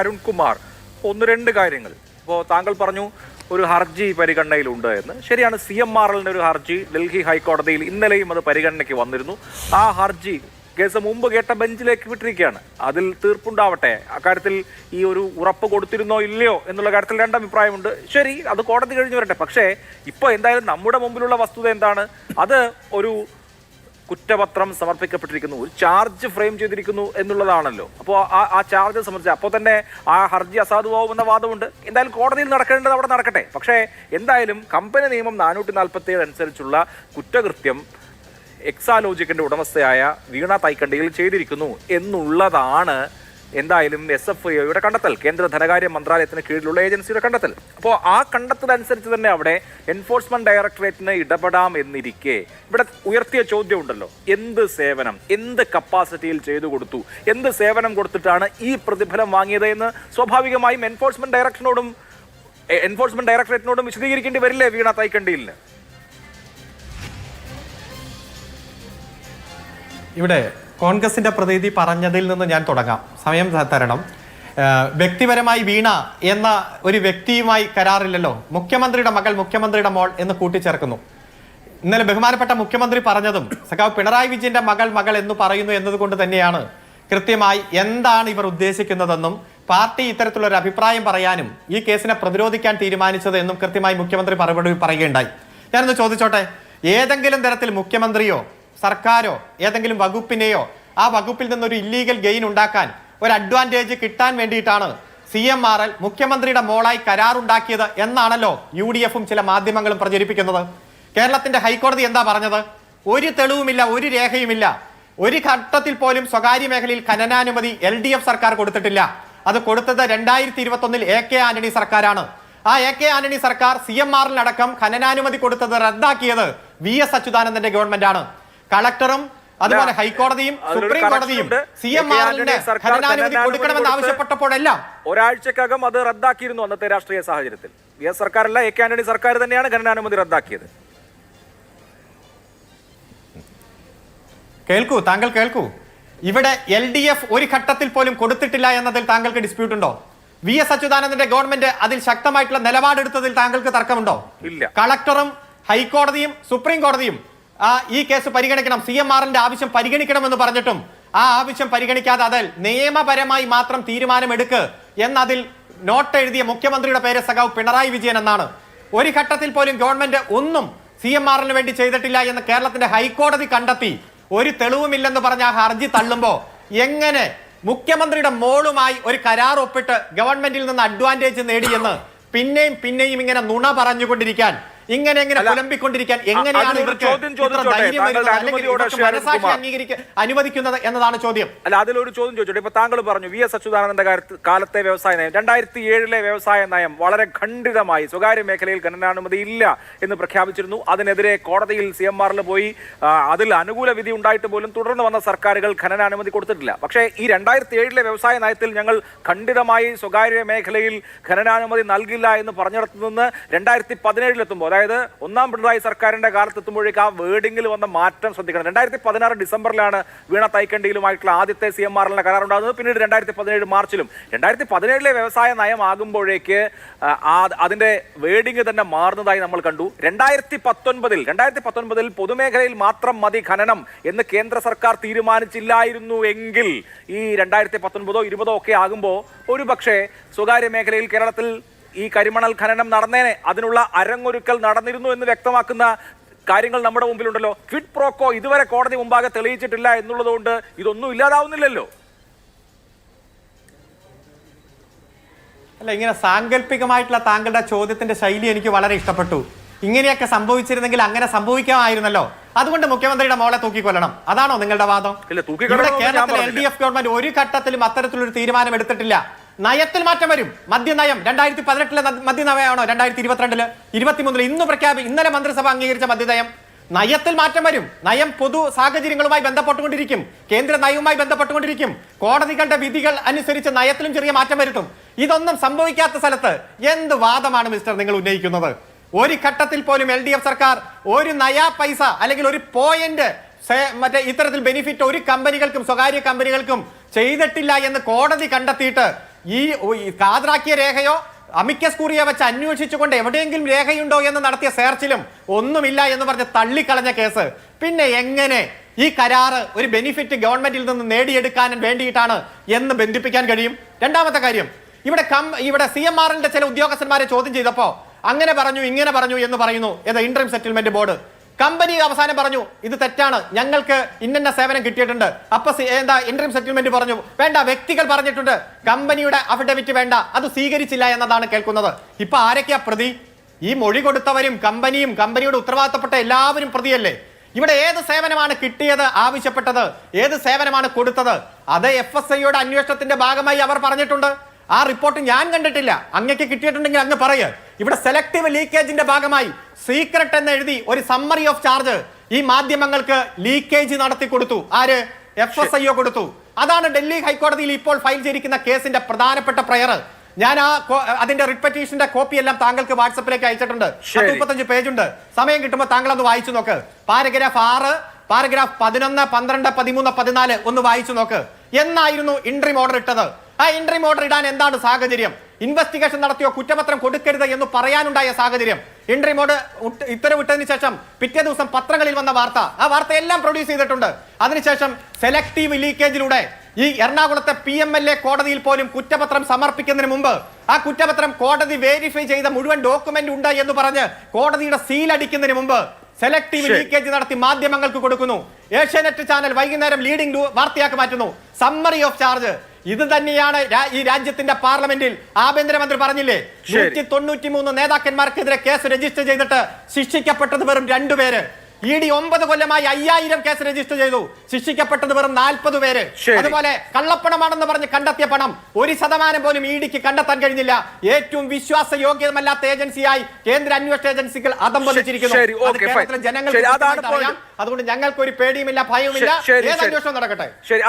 അരുൺകുമാർ ഒന്ന് രണ്ട് കാര്യങ്ങൾ. ഇപ്പോൾ താങ്കൾ പറഞ്ഞു ഒരു ഹർജി പരിഗണനയിലുണ്ട് എന്ന്. ശരിയാണ് സി എം ആർ എല്ലിന്റെ ഒരു ഹർജി ഡൽഹി ഹൈക്കോടതിയിൽ ഇന്നലെയും അത് പരിഗണനയ്ക്ക് വന്നിരുന്നു. ആ ഹർജി കേസ് മുമ്പ് കേട്ട ബെഞ്ചിലേക്ക് വിട്ടിരിക്കുകയാണ്. അതിൽ തീർപ്പുണ്ടാവട്ടെ. അക്കാര്യത്തിൽ ഈ ഒരു ഉറപ്പ് കൊടുത്തിരുന്നോ ഇല്ലയോ എന്നുള്ള കാര്യത്തിൽ രണ്ടഭിപ്രായമുണ്ട് ശരി അത് കോടതി കഴിഞ്ഞു വരട്ടെ. പക്ഷേ ഇപ്പോൾ എന്തായാലും നമ്മുടെ മുമ്പിലുള്ള വസ്തുത എന്താണ്? അത് ഒരു കുറ്റപത്രം സമർപ്പിക്കപ്പെട്ടിരിക്കുന്നു. ഒരു ചാർജ് ഫ്രെയിം ചെയ്തിരിക്കുന്നു എന്നുള്ളതാണല്ലോ. അപ്പോൾ ആ ആ ചാർജ് സംബന്ധിച്ച് അപ്പോൾ തന്നെ ആ ഹർജി അസാധുവാകുമെന്ന വാദമുണ്ട്. എന്തായാലും കോടതിയിൽ നടക്കേണ്ടത് അവിടെ നടക്കട്ടെ. പക്ഷേ എന്തായാലും കമ്പനി നിയമം നാനൂറ്റി നാൽപ്പത്തി ഏഴ് അനുസരിച്ചുള്ള കുറ്റകൃത്യം എക്സാലോജിക്കിന്റെ ഉടമസ്ഥയായ വീണ തൈക്കണ്ടിയിൽ ചെയ്തിരിക്കുന്നു എന്നുള്ളതാണ് എന്തായാലും എസ് എഫ് ഐയുടെ കണ്ടെത്തൽ കേന്ദ്ര ധനകാര്യ മന്ത്രാലയത്തിന് കീഴിലുള്ള ഏജൻസിയുടെ കണ്ടെത്തൽ. അപ്പോൾ ആ കണ്ടെത്തൽ അനുസരിച്ച് തന്നെ അവിടെ എൻഫോഴ്സ്മെന്റ് ഡയറക്ടറേറ്റിന് ഇടപെടാം എന്നിരിക്കെ ഇവിടെ ഉയർത്തിയ ചോദ്യം ഉണ്ടല്ലോ എന്ത് സേവനം എന്ത് കപ്പാസിറ്റിയിൽ ചെയ്തു കൊടുത്തു എന്ത് സേവനം കൊടുത്തിട്ടാണ് ഈ പ്രതിഫലം വാങ്ങിയത് എന്ന് സ്വാഭാവികമായും എൻഫോഴ്സ്മെന്റ് ഡയറക്ടറിനോടും എൻഫോഴ്സ്മെന്റ് ഡയറക്ടറേറ്റിനോടും വിശദീകരിക്കേണ്ടി വരില്ലേ വീണ തൈക്കണ്ടിയിലിന്? ഇവിടെ കോൺഗ്രസിന്റെ പ്രതിനിധി പറഞ്ഞതിൽ നിന്ന് ഞാൻ തുടങ്ങാം. സമയം തരണം. വ്യക്തിപരമായി വീണ എന്ന ഒരു വ്യക്തിയുമായി കരാറില്ലല്ലോ. മുഖ്യമന്ത്രിയുടെ മകൾ മുഖ്യമന്ത്രിയുടെ മോൾ എന്ന് കൂട്ടിച്ചേർക്കുന്നു. ഇന്നലെ ബഹുമാനപ്പെട്ട മുഖ്യമന്ത്രി പറഞ്ഞതും സഖാവ് പിണറായി വിജയന്റെ മകൾ മകൾ എന്ന് പറയുന്നു എന്നതുകൊണ്ട് തന്നെയാണ് കൃത്യമായി എന്താണ് ഇവർ ഉദ്ദേശിക്കുന്നതെന്നും പാർട്ടി ഇത്തരത്തിലുള്ള ഒരു അഭിപ്രായം പറയാനും ഈ കേസിനെ പ്രതിരോധിക്കാൻ തീരുമാനിച്ചത് എന്നും കൃത്യമായി മുഖ്യമന്ത്രി മറുപടി പറയുകയുണ്ടായി. ഞാനൊന്ന് ചോദിച്ചോട്ടെ ഏതെങ്കിലും തരത്തിൽ മുഖ്യമന്ത്രിയോ സർക്കാരോ ഏതെങ്കിലും വകുപ്പിനെയോ ആ വകുപ്പിൽ നിന്നൊരു ഇല്ലീഗൽ ഗെയിൻ ഉണ്ടാക്കാൻ ഒരു അഡ്വാന്റേജ് കിട്ടാൻ വേണ്ടിയിട്ടാണ് സി എം ആർ എൽ മുഖ്യമന്ത്രിയുടെ മോളായി കരാറുണ്ടാക്കിയത് എന്നാണല്ലോ യു ഡി എഫും ചില മാധ്യമങ്ങളും പ്രചരിപ്പിക്കുന്നത്. കേരളത്തിന്റെ ഹൈക്കോടതി എന്താ പറഞ്ഞത്? ഒരു തെളിവുമില്ല ഒരു രേഖയുമില്ല. ഒരു ഘട്ടത്തിൽ പോലും സ്വകാര്യ മേഖലയിൽ ഖനനാനുമതി എൽ ഡി എഫ് സർക്കാർ കൊടുത്തിട്ടില്ല. അത് കൊടുത്തത് രണ്ടായിരത്തി ഇരുപത്തി ഒന്നിൽ എ കെ ആന്റണി സർക്കാരാണ്. ആ എ കെ ആന്റണി സർക്കാർ സി എം ആറിനടക്കം ഖനനാനുമതി കൊടുത്തത് റദ്ദാക്കിയത് വി എസ് അച്യുതാനന്ദന്റെ ഗവൺമെന്റാണ്. കളക്ടറും അതുപോലെ ഹൈക്കോടതിയും സുപ്രീം കോടതിയും. സി എം ആറിന്റെ ഭരണാനുമതി ഖനനാനുമതി കൊടുക്കണമെന്ന് ആവശ്യപ്പെട്ടപ്പോഴെല്ലാം ഒരാഴ്ചക്കകം അത് റദ്ദാക്കിയിരുന്നു അന്നത്തെ രാഷ്ട്രീയ സാഹചര്യത്തിൽ. വി എസ് സർക്കാരല്ല എ കെ ആന്റണി സർക്കാർ തന്നെയാണ് ഖനനാനുമതി റദ്ദാക്കിയത്. കേൾക്കൂ താങ്കൾ കേൾക്കൂ. ഇവിടെ എൽ ഡി എഫ് ഒരു ഘട്ടത്തിൽ പോലും കൊടുത്തിട്ടില്ല എന്നതിൽ താങ്കൾക്ക് ഡിസ്പ്യൂട്ട് ഉണ്ടോ വി എസ് അച്യുതാനന്ദന്റെ ഗവൺമെന്റ് അതിൽ ശക്തമായിട്ടുള്ള നിലപാടെടുത്തതിൽ താങ്കൾക്ക് തർക്കമുണ്ടോ? ഇല്ല. കളക്ടറും ഹൈക്കോടതിയും സുപ്രീം കോടതിയും ആ ഈ കേസ് പരിഗണിക്കണം. സി എം ആറിന്റെ ആവശ്യം പരിഗണിക്കണമെന്ന് പറഞ്ഞിട്ടും ആ ആവശ്യം പരിഗണിക്കാതെ അതിൽ നിയമപരമായി മാത്രം തീരുമാനമെടുക്ക് എന്നതിൽ നോട്ട് എഴുതിയ മുഖ്യമന്ത്രിയുടെ പേര് സഖാവ് പിണറായി വിജയൻ എന്നാണ്. ഒരു ഘട്ടത്തിൽ പോലും ഗവൺമെന്റ് ഒന്നും സി എം ആറിന് വേണ്ടി ചെയ്തിട്ടില്ല എന്ന് കേരളത്തിന്റെ ഹൈക്കോടതി കണ്ടെത്തി. ഒരു തെളിവുമില്ലെന്ന് പറഞ്ഞ ആ ഹർജി തള്ളുമ്പോൾ എങ്ങനെ മുഖ്യമന്ത്രിയുടെ മോളുമായി ഒരു കരാർ ഒപ്പിട്ട് ഗവൺമെന്റിൽ നിന്ന് അഡ്വാന്റേജ് നേടിയെന്ന് പിന്നെയും പിന്നെയും ഇങ്ങനെ നുണ പറഞ്ഞുകൊണ്ടിരിക്കാൻ ഇങ്ങനെ എങ്ങനെ പുലമ്പിക്കൊണ്ടിരിക്കാൻ എങ്ങനെയാണ് ഇവർക്ക് അനുവദിക്കുന്നത് എന്നതാണ് ചോദ്യം. അല്ല അതിലൊരു ചോദ്യം ചോദിച്ചോട്ടെ? ഇപ്പൊ താങ്കൾ പറഞ്ഞു വി എസ് അച്യുതാനന്ദന്റെ കാലത്തെ വ്യവസായ നയം. രണ്ടായിരത്തി ഏഴിലെ വ്യവസായ നയം വളരെ ഖണ്ഡിതമായി സ്വകാര്യ മേഖലയിൽ ഖനനാനുമതി ഇല്ല എന്ന് പ്രഖ്യാപിച്ചിരുന്നു. അതിനെതിരെ കോടതിയിൽ സി എം ആറിൽ പോയി അതിൽ അനുകൂല വിധി ഉണ്ടായിട്ട് പോലും തുടർന്ന് വന്ന സർക്കാരുകൾ ഖനനാനുമതി കൊടുത്തിട്ടില്ല. പക്ഷേ ഈ രണ്ടായിരത്തി ഏഴിലെ വ്യവസായ നയത്തിൽ ഞങ്ങൾ ഖണ്ഡിതമായി സ്വകാര്യ മേഖലയിൽ ഖനനാനുമതി നൽകില്ല എന്ന് പറഞ്ഞിടത്തു നിന്ന് രണ്ടായിരത്തി പതിനേഴിലെത്തുമ്പോൾ അതായത് ഒന്നാം പിണറായി സർക്കാരിന്റെ കാലത്തെത്തുമ്പോഴേക്ക് ആ വേർഡിംഗിൽ വന്ന മാറ്റം ശ്രദ്ധിക്കണം. രണ്ടായിരത്തി പതിനാറ് ഡിസംബറിലാണ് വീണ തൈക്കണ്ടിയിലുമായിട്ടുള്ള ആദ്യത്തെ സി എം ആറിലെ കരാർ ഉണ്ടാകുന്നത് പിന്നീട് രണ്ടായിരത്തി പതിനേഴ് മാർച്ചിലും. രണ്ടായിരത്തി പതിനേഴിലെ വ്യവസായ നയം ആകുമ്പോഴേക്ക് ആ, ആ- അതിന്റെ വേർഡിംഗ് തന്നെ മാറുന്നതായി നമ്മൾ കണ്ടു. രണ്ടായിരത്തി പത്തൊൻപതിൽ രണ്ടായിരത്തി പത്തൊൻപതിൽ പൊതുമേഖലയിൽ മാത്രം മതി ഖനനം എന്ന് കേന്ദ്ര സർക്കാർ തീരുമാനിച്ചില്ലായിരുന്നു എങ്കിൽ ഈ രണ്ടായിരത്തി പത്തൊൻപതോ ഇരുപതോ ഒക്കെ ആകുമ്പോൾ ഒരു പക്ഷേ സ്വകാര്യ മേഖലയിൽ കേരളത്തിൽ ഈ കരിമണൽ ഖനനം നടന്നേനെ. അതിനുള്ള അരങ്ങൊരുക്കൽ നടന്നിരുന്നു എന്ന് വ്യക്തമാക്കുന്ന കാര്യങ്ങൾ നമ്മുടെ മുമ്പിലുണ്ടല്ലോ. ക്വിഡ് പ്രോക്കോ ഇതുവരെ കോടതി മുമ്പാകെ തെളിയിച്ചിട്ടില്ല എന്നുള്ളതുകൊണ്ട് ഇതൊന്നും ഇല്ലാതാവുന്നില്ലല്ലോ. അല്ല ഇങ്ങനെ സാങ്കല്പികമായിട്ടുള്ള താങ്കളുടെ ചോദ്യത്തിന്റെ ശൈലി എനിക്ക് വളരെ ഇഷ്ടപ്പെട്ടു. ഇങ്ങനെയൊക്കെ സംഭവിച്ചിരുന്നെങ്കിൽ അങ്ങനെ സംഭവിക്കാമായിരുന്നല്ലോ. അതുകൊണ്ട് മുഖ്യമന്ത്രിയുടെ മോളെ തൂക്കിക്കൊല്ലണം. അതാണോ നിങ്ങളുടെ വാദം? ഇവിടെ കേരളത്തിലെ എൽ ഡി എഫ് ഗവൺമെന്റ് ഒരു ഘട്ടത്തിലും അത്തരത്തിലൊരു തീരുമാനം എടുത്തിട്ടില്ല. നയത്തിൽ മാറ്റം വരും. മദ്യനയം രണ്ടായിരത്തി പതിനെട്ടിലെ മദ്യനയമാണോ രണ്ടായിരത്തി ഇരുപത്തിരണ്ടിൽ ഇരുപത്തിമൂന്നിൽ ഇന്ന് പ്രഖ്യാപി ഇന്നലെ മന്ത്രിസഭ അംഗീകരിച്ച മദ്യനയം നയത്തിൽ മാറ്റം വരും. നയം പൊതു സാഹചര്യങ്ങളുമായി ബന്ധപ്പെട്ടുകൊണ്ടിരിക്കും. കേന്ദ്ര നയവുമായി ബന്ധപ്പെട്ടുകൊണ്ടിരിക്കും. കോടതികളുടെ വിധികൾ അനുസരിച്ച് നയത്തിലും ചെറിയ മാറ്റം വരുത്തും. ഇതൊന്നും സംഭവിക്കാത്ത സ്ഥലത്ത് എന്ത് വാദമാണ് മിസ്റ്റർ നിങ്ങൾ ഉന്നയിക്കുന്നത്? ഒരു ഘട്ടത്തിൽ പോലും എൽ ഡി എഫ് സർക്കാർ ഒരു നയാ പൈസ അല്ലെങ്കിൽ ഒരു പോയിന്റ് മറ്റേ ഇത്തരത്തിൽ ബെനിഫിറ്റ് ഒരു കമ്പനികൾക്കും സ്വകാര്യ കമ്പനികൾക്കും ചെയ്തിട്ടില്ല എന്ന് കോടതി കണ്ടെത്തിയിട്ട് ഈ കാതറാക്കിയ രേഖയോ അമിക്കസ് കൂറിയെ വെച്ച് അന്വേഷിച്ചുകൊണ്ട് എവിടെയെങ്കിലും രേഖയുണ്ടോ എന്ന് നടത്തിയ സെർച്ചിലും ഒന്നുമില്ല എന്ന് പറഞ്ഞ് തള്ളിക്കളഞ്ഞ കേസ്. പിന്നെ എങ്ങനെ ഈ കരാറ് ഒരു ബെനിഫിറ്റ് ഗവൺമെന്റിൽ നിന്ന് നേടിയെടുക്കാൻ വേണ്ടിയിട്ടാണ് എന്ന് ബന്ധിപ്പിക്കാൻ കഴിയും? രണ്ടാമത്തെ കാര്യം ഇവിടെ കം ഇവിടെ സി എം ആറിന്റെ ചില ഉദ്യോഗസ്ഥന്മാരെ ചോദ്യം ചെയ്തപ്പോ അങ്ങനെ പറഞ്ഞു ഇങ്ങനെ പറഞ്ഞു എന്ന് പറയുന്നു ഏത് ഇന്റർ സെറ്റിൽമെന്റ് ബോർഡ് കമ്പനി അവസാനം പറഞ്ഞു ഇത് തെറ്റാണ്. ഞങ്ങൾക്ക് ഇന്ന സേവനം കിട്ടിയിട്ടുണ്ട്. അപ്പൊ എന്താ ഇന്റർം സെറ്റിൽമെന്റ് പറഞ്ഞു വേണ്ട വ്യക്തികൾ പറഞ്ഞിട്ടുണ്ട്. കമ്പനിയുടെ അഫിഡവിറ്റ് വേണ്ട. അത് സ്വീകരിച്ചില്ല എന്നതാണ് കേൾക്കുന്നത്. ഇപ്പൊ ആരൊക്കെയാ പ്രതി? ഈ മൊഴി കൊടുത്തവരും കമ്പനിയും കമ്പനിയുടെ ഉത്തരവാദിത്തപ്പെട്ട എല്ലാവരും പ്രതിയല്ലേ? ഇവിടെ ഏത് സേവനമാണ് കിട്ടിയത് ആവശ്യപ്പെട്ടത് ഏത് സേവനമാണ് കൊടുത്തത്? അത് എഫ് എസ് ഐയുടെ അന്വേഷണത്തിന്റെ ഭാഗമായി അവർ പറഞ്ഞിട്ടുണ്ട്. ആ റിപ്പോർട്ട് ഞാൻ കണ്ടിട്ടില്ല. അങ്ങക്ക് കിട്ടിയിട്ടുണ്ടെങ്കിൽ അങ്ങ് പറയേ. ഇവിടെ സെലക്ടീവ് ലീക്കേജിന്റെ ഭാഗമായി സീക്രട്ട് എന്ന് എഴുതി ഒരു സമ്മറി ഓഫ് ചാർജ് ഈ മാധ്യമങ്ങൾക്ക് ലീക്കേജ് നടത്തി കൊടുത്തു. ആര്? എഫ് എസ് ഐ കൊടുത്തു. അതാണ് ഡൽഹി ഹൈക്കോടതിയിൽ ഇപ്പോൾ ഫയൽ ചെയ്തിരിക്കുന്ന കേസിന്റെ പ്രധാനപ്പെട്ട പ്രയർ ഞാൻ ആ അതിന്റെ റിട്ട് പെറ്റീഷന്റെ കോപ്പി എല്ലാം താങ്കൾക്ക് വാട്സപ്പിലേക്ക് അയച്ചിട്ടുണ്ട്. മുപ്പത്തഞ്ച് പേജ് ഉണ്ട്. സമയം കിട്ടുമ്പോൾ താങ്കൾ ഒന്ന് വായിച്ചു നോക്ക്. പാരഗ്രാഫ് ആറ് പാരഗ്രാഫ് പതിനൊന്ന് പന്ത്രണ്ട് പതിമൂന്ന് പതിനാല് ഒന്ന് വായിച്ചു നോക്ക്. എന്നായിരുന്നു ഇൻട്രീം ഓർഡർ ഇട്ടത്? ആ എൻട്രി ഓർഡർ ഇടാൻ എന്താണ് സാഹചര്യം? ഇൻവെസ്റ്റിഗേഷൻ നടത്തിയോ കുറ്റപത്രം കൊടുക്കരുത് എന്ന് പറയാനുണ്ടായ സാഹചര്യം. എൻട്രി മോഡ് ഉത്തരവിട്ടതിന് ശേഷം പിറ്റേ ദിവസം പത്രങ്ങളിൽ വന്ന വാർത്ത. ആ വാർത്ത എല്ലാം പ്രൊഡ്യൂസ് ചെയ്തിട്ടുണ്ട്. അതിനുശേഷം സെലക്ടീവ് ലീക്കേജിലൂടെ ഈ എറണാകുളത്തെ പി എം എൽ എ കോടതിയിൽ പോലും കുറ്റപത്രം സമർപ്പിക്കുന്നതിന് മുമ്പ് ആ കുറ്റപത്രം കോടതി വേരിഫൈ ചെയ്ത മുഴുവൻ ഡോക്യുമെന്റ് ഉണ്ട് എന്ന് പറഞ്ഞ് കോടതിയുടെ സീൽ അടിക്കുന്നതിന് മുമ്പ് സെലക്ടീവ് ലീക്കേജ് നടത്തി മാധ്യമങ്ങൾക്ക് കൊടുക്കുന്നു. ഏഷ്യാനെറ്റ് ചാനൽ വൈകുന്നേരം ലീഡിംഗ് വാർത്തയാക്കി മാറ്റുന്നു. സമ്മറി ഓഫ് ചാർജ് ഇത് തന്നെയാണ് ഈ രാജ്യത്തിന്റെ പാർലമെന്റിൽ ആഭ്യന്തരമന്ത്രി പറഞ്ഞില്ലേ. നൂറ്റി തൊണ്ണൂറ്റി മൂന്ന് നേതാക്കന്മാർക്കെതിരെ കേസ് രജിസ്റ്റർ ചെയ്തിട്ട് ശിക്ഷിക്കപ്പെട്ടത് വെറും രണ്ടുപേര് ഇ ഡി ഒമ്പത് കൊല്ലമായി അയ്യായിരം കേസ് രജിസ്റ്റർ ചെയ്തു. ശിക്ഷിക്കപ്പെട്ടത് വെറും നാൽപ്പത് പേര്. അതുപോലെ കള്ളപ്പണമാണെന്ന് പറഞ്ഞ് കണ്ടെത്തിയ പണം ഒരു ശതമാനം പോലും ഇ ഡിക്ക് കണ്ടെത്താൻ കഴിഞ്ഞില്ല. ഏറ്റവും വിശ്വാസയോഗ്യമല്ലാത്ത ഏജൻസിയായി കേന്ദ്ര അന്വേഷണ ഏജൻസികൾ അതംബന്ധിച്ചിരിക്കുന്നു. കേരളത്തിലെ അറിയാം. അതുകൊണ്ട് ഞങ്ങൾക്ക് ഒരു പേടിയുമില്ല ഭയവുമില്ല. ഏത് അന്വേഷണം നടക്കട്ടെ.